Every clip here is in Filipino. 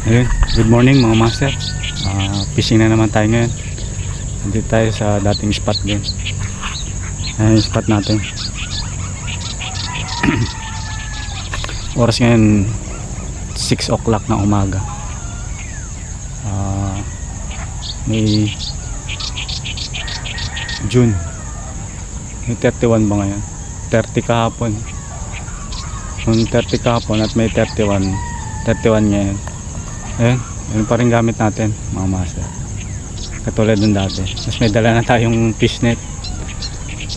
Ayun, good morning mga master. Ah, fishing na naman tayo ngayon. Nandito tayo sa dating spot din. Ayan yung spot natin. Oras ngayon 6 o'clock na umaga. Ah, may June. May 31 ba ngayon? 30 kahapon. Kung 30 kahapon at may 31 31 ngayon. Ayun, yun pa rin gamit natin mga master. Katulad ng dati. Mas may dala na tayong fishnet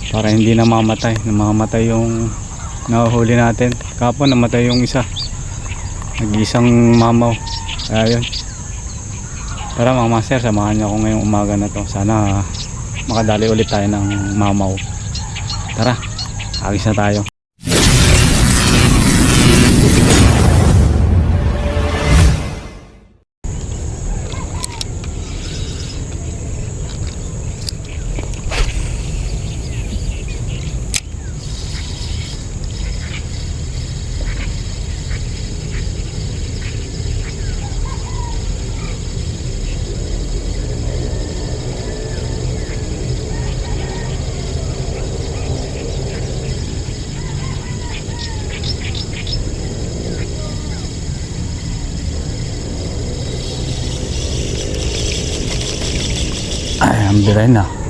para hindi na mamatay. Namamatay yung nahuhuli natin. Kapon namatay yung isa. Nag-isang mamaw. Kaya yun. Tara mga master, samahan niyo ako ngayong umaga na to. Sana makadali ulit tayo ng mamaw. Tara, agis na tayo. Ang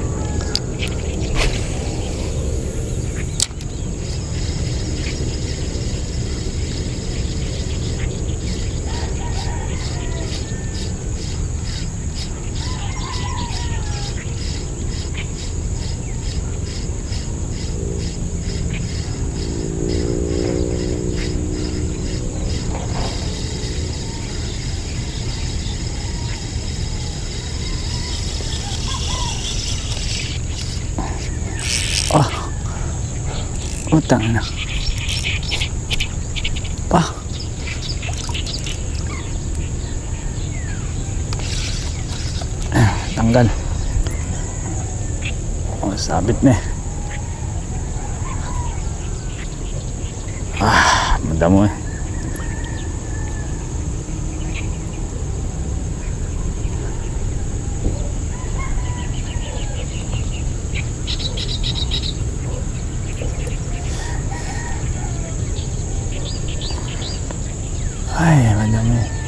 na. Utang na. Pa. Ah, tanggal. Oh, sabit na eh. Ah, madamo eh. Ay, madami.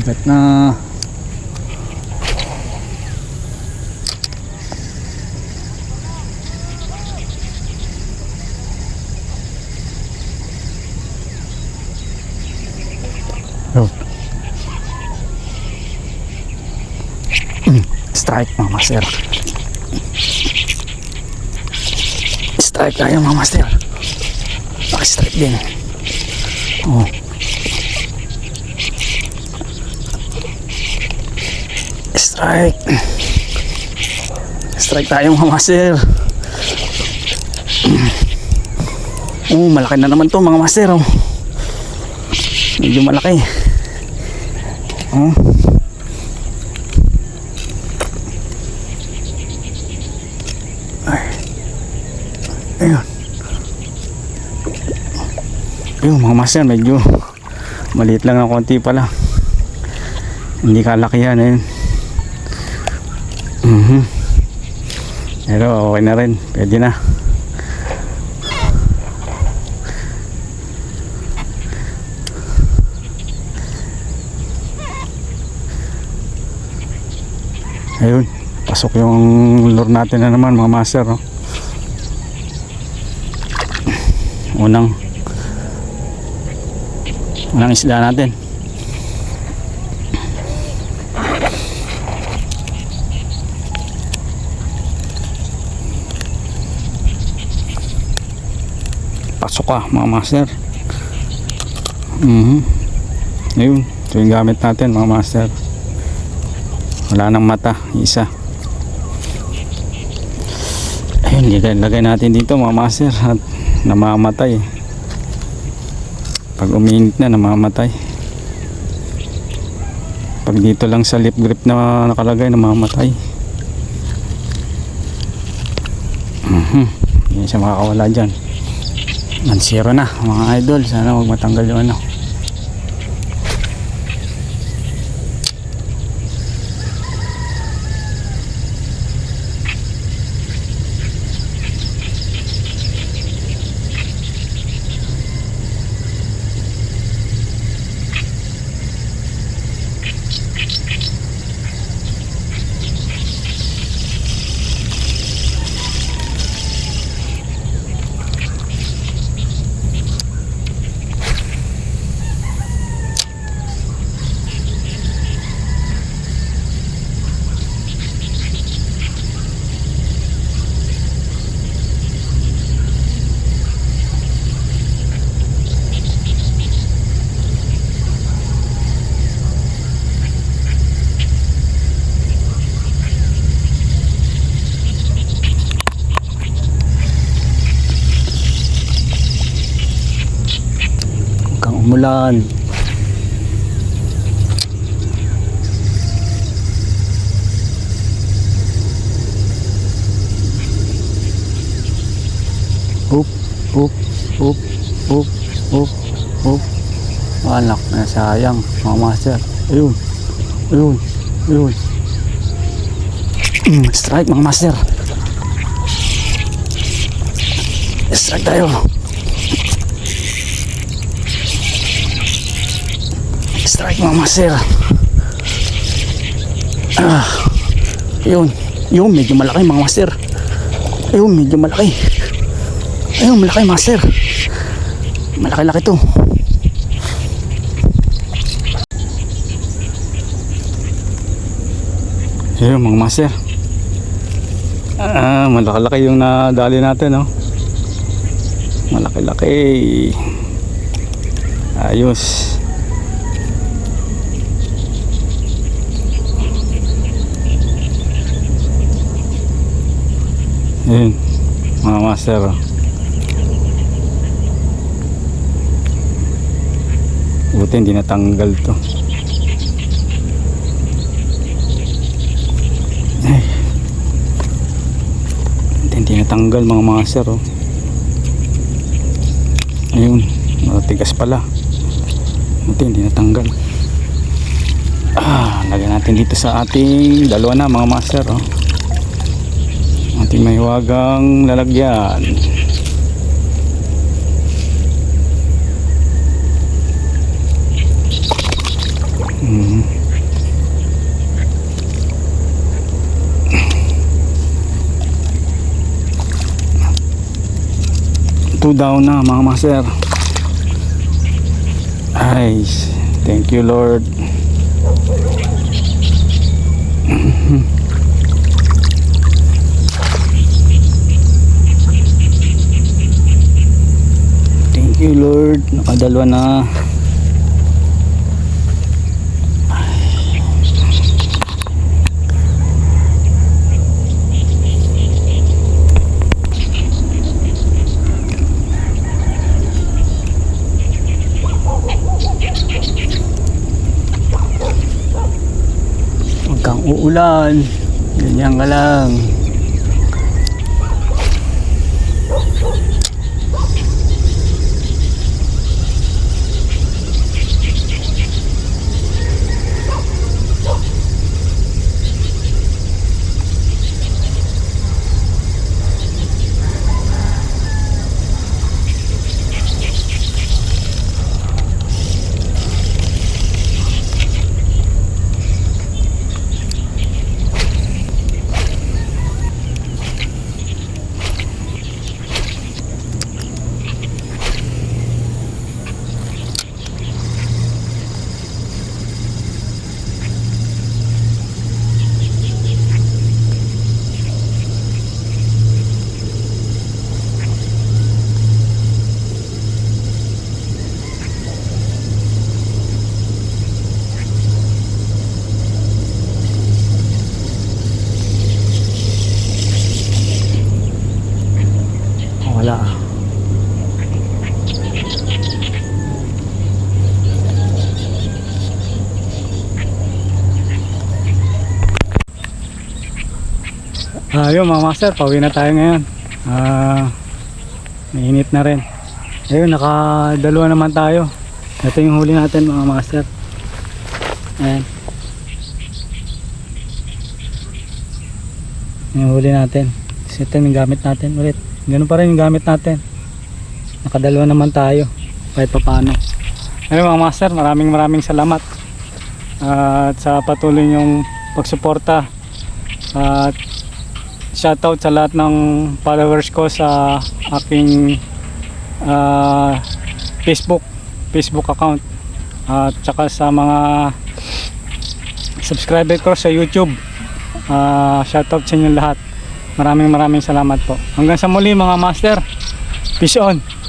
Kagat na. Strike mga master. Strike tayo mga master. Naka-strike din. Oh. Strike. Strike tayo mga master. Oh, malaki na naman to mga master. Oh. Medyo malaki. Oh. Ay. Ayun. Ayun mga master, medyo maliit lang ng konti pala. Hindi kalakihan ayun. Pero okay na rin. Pwede na. Ayun, pasok yung lure natin na naman mga master. No? Unang unang isda natin. Pasok ka mga master. Mhm. Ayun, ito yung gamit natin mga master. Wala nang mata. Isa. Ayun, lagay, natin dito mga master at namamatay. Pag uminit na, namamatay. Pag dito lang sa lip grip na nakalagay, namamatay. Mhm. Hindi siya makakawala dyan. 1-0 na mga idol. Sana huwag matanggal yung ano. Umulan. Up, up, up, up, up, up. Anak na sayang, mga master. Ayun, ayun, ayun. Mm, strike mga master. Strike tayo. Strike mga master. Ah, yun. Yun, medyo malaki mga master. Ayun, medyo malaki. Ayun, malaki master. Malaki-laki to. Ayun mga master. Ah, malaki-laki yung nadali natin, no? Malaki-laki. Ayos. Ayun, mga master. oh. Buti hindi natanggal to. Ay. Buti hindi natanggal mga master. Oh. Ayun, matigas pala. Buti hindi natanggal. Ah, lagyan natin dito sa ating dalawa na mga master. Oh ating may wagang lalagyan. Mhm. two down na mga master. Ay thank you lord Thank you Lord. Nakadalwa na. Huwag uulan. Ganyan ka lang. Ayun mga master, pauwi na tayo ngayon. Ah, mainit na rin. Ayun, nakadalawa naman tayo. Ito yung huli natin mga master. Ayan. Yung huli natin. Kasi ito yung gamit natin ulit. Ganun pa rin yung gamit natin. Nakadalawa naman tayo. Kahit pa paano. Ayun mga master, maraming maraming salamat. At sa patuloy yung pagsuporta. At shoutout sa lahat ng followers ko sa aking ah, Facebook Facebook account. At saka sa mga subscriber ko sa YouTube. Ah, shoutout sa inyo lahat. Maraming maraming salamat po. Hanggang sa muli mga master. Peace on